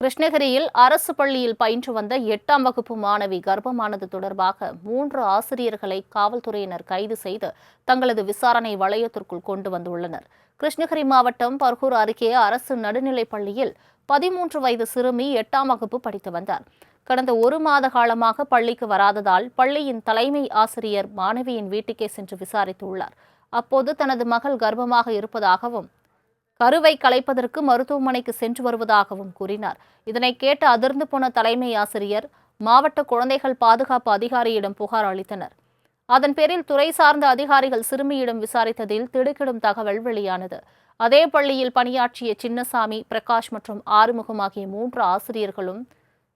கிருஷ்ணகிரியில் அரசு பள்ளியில் பயின்று வந்த எட்டாம் வகுப்பு மாணவி கர்ப்பமானது தொடர்பாக மூன்று ஆசிரியர்களை காவல்துறையினர் கைது செய்து தங்களது விசாரணை வளையத்திற்குள் கொண்டு வந்துள்ளனர். கிருஷ்ணகிரி மாவட்டம் பர்கூர் அருகே அரசு நடுநிலைப் பள்ளியில் பதிமூன்று வயது சிறுமி எட்டாம் வகுப்பு படித்து வந்தார். கடந்த ஒரு மாத காலமாக பள்ளிக்கு வராததால் பள்ளியின் தலைமை ஆசிரியர் மாணவியின் வீட்டுக்கே சென்று விசாரித்துள்ளார் அப்போது தனது மகள் கர்ப்பமாக இருப்பதாகவும் கருவை கலைப்பதற்கு மருத்துவமனைக்கு சென்று வருவதாகவும் கூறினார். இதனை கேட்டு அதிர்ந்து போன தலைமை ஆசிரியர் மாவட்ட குழந்தைகள் பாதுகாப்பு அதிகாரியிடம் புகார் அளித்தனர். அதன் பேரில் துறை சார்ந்த அதிகாரிகள் சிறுமியிடம் விசாரித்ததில் திடுக்கிடும் தகவல் வெளியானது. அதே பள்ளியில் பணியாற்றிய சின்னசாமி பிரகாஷ் மற்றும் ஆறுமுகம் ஆகிய மூன்று ஆசிரியர்களும்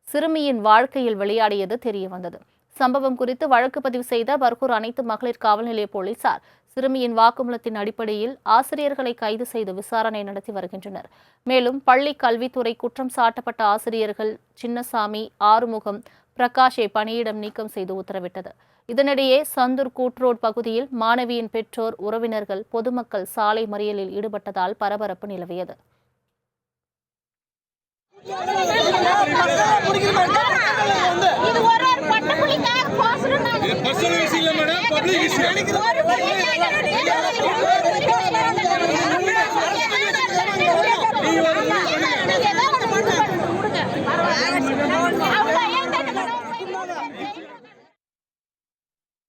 சிறுமியின் வாழ்க்கையில் விளையாடியது தெரியவந்தது. சம்பவம் குறித்து வழக்கு பதிவு செய்த பர்கூர் அனைத்து மகளிர் காவல் நிலைய போலீசார் சிறுமியின் வாக்குமூலத்தின் அடிப்படையில் ஆசிரியர்களை கைது செய்து விசாரணை நடத்தி வருகின்றனர். மேலும் பள்ளி கல்வித்துறை குற்றம் சாட்டப்பட்ட ஆசிரியர்கள் சின்னசாமி ஆறுமுகம் பிரகாஷை பணியிடம் நீக்கம் செய்து உத்தரவிட்டது. இதனிடையே சந்தூர் கூட்ரோட் பகுதியில் மாணவியின் பெற்றோர் உறவினர்கள் பொதுமக்கள் சாலை மறியலில் ஈடுபட்டதால் பரபரப்பு நிலவியது.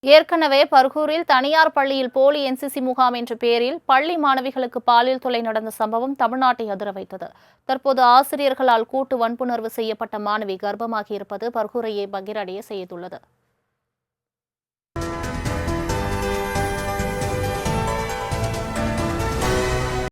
ஏற்கனவே பர்கூரில் தனியார் பள்ளியில் போலி என்சிசி முகாம் என்ற பெயரில் பள்ளி மாணவிகளுக்கு பாலியல் தொலை நடந்த சம்பவம் தமிழ்நாட்டை அதிர வைத்தது. தற்போது ஆசிரியர்களால் கூட்டு வன்புணர்வு செய்யப்பட்ட மாணவி கர்ப்பமாகியிருப்பது பர்கூரையை பகிரடைய செய்துள்ளது.